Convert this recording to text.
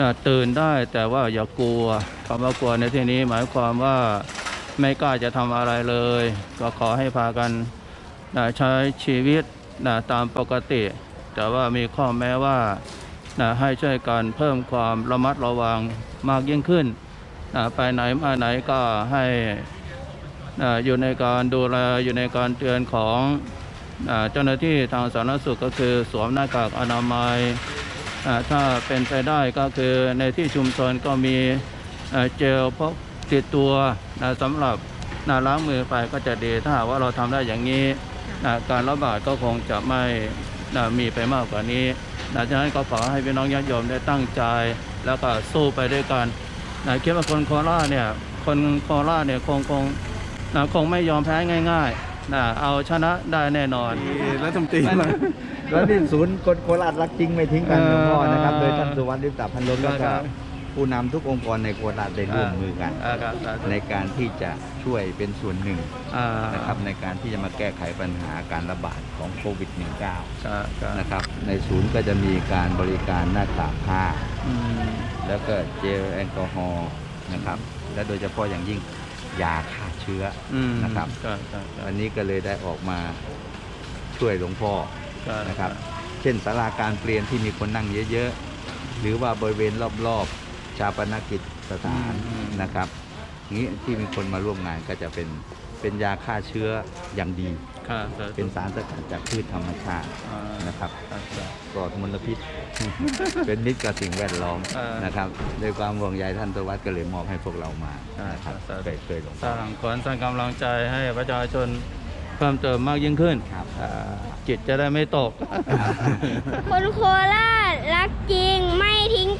นะตื่นได้แต่ว่าอย่ากลัวคำว่ากลัวในที่นี้หมายความว่าไม่กล้าจะทำอะไรเลย ก็ขอให้พากันนะใช้ชีวิตนะตามปกติ แต่ว่ามีข้อแม้ว่านะให้ช่วยกันเพิ่มความระมัดระวังมากยิ่งขึ้นนะไปไหนมาไหนก็ให้นะอยู่ในการดูแลอยู่ในการเตือนของอ่าเจ้าหน้าที่ทางสาธารณสุขก็คือสวมหน้ากากอนามัย ถ้าเป็นไปได้ก็คือในที่ชุมชนก็มีเอ่อเจลพกติดตัวนะสำหรับนาล้างมือไปก็จะดีถ้าหากว่าเราทำได้อย่างนี้นะการระบาดก็คงจะไม่นะมีไปมากกว่านี้นะฉะนั้นก็ขอให้พี่น้องญาติโยมได้ตั้งใจ แล้วก็สู้ไปด้วยกันนะคิดว่าคนโคราชเนี่ยคนโคราชเนี่ยคงคงนะคงไม่ยอมแพ้ง่าย ๆ นะเอาชนะได้แน่นอนรัฐมนตรีมา แล้วที่ศูนย์คนโคราชรักจริงไม่ทิ้งกันหลวงพ่อนะครับเออโดยท่านสุวรรณลิปตาพันลมแล้วคก็รับผู้นำทุกองค์กรในโคราชได้ร่วมมือกัน อ่าครับสาธุในการที่จะช่วยเป็นส่วนหนึ่งอ่านะครับในการที่จะมาแก้ไขปัญหาการระบาดของโควิด -19 ครับครับนะครับ ในศูนย์ก็จะมีการบริการหน้ากากผ้า อืม แล้วก็เจลแอลกอฮอล์นะครับ และโดยเฉพาะอย่างยิ่ง ยาฆ่าเชื้อออืมนะครับครับครับครับวันนี้ก็เลยได้ออกมาช่วยหลวงพ่อนะครับ เช่นศาลาการเปลี่ยนที่มีคนนั่งเยอะๆ หรือว่าบริเวณรอบๆ ชาปนกิจสถานนะครับนี้ที่มีคนมาร่วมงานก็จะเป็นเป็นยาฆ่าเชื้ออย่างดี ครับครับเป็นสารสกัดจากพืชธรรมชาติอ่านะครับครับครับ ปลอดมลพิษ เป็นมิตรกับสิ่งแวดล้อมอ่านนะครับด้วยความห่วงใยท่านตวัดก็เลยมอบให้พวกเรามาอ่านนะครับครับเคยเคยหลงสร้างขวัญสร้างกำลังใจให้ประชาชนเพิ่มเติมมากยิ่งขึ้นครับ อ่าจิตจะได้ไม่ตก คนโคราชรักจริงไม่ทิ้ง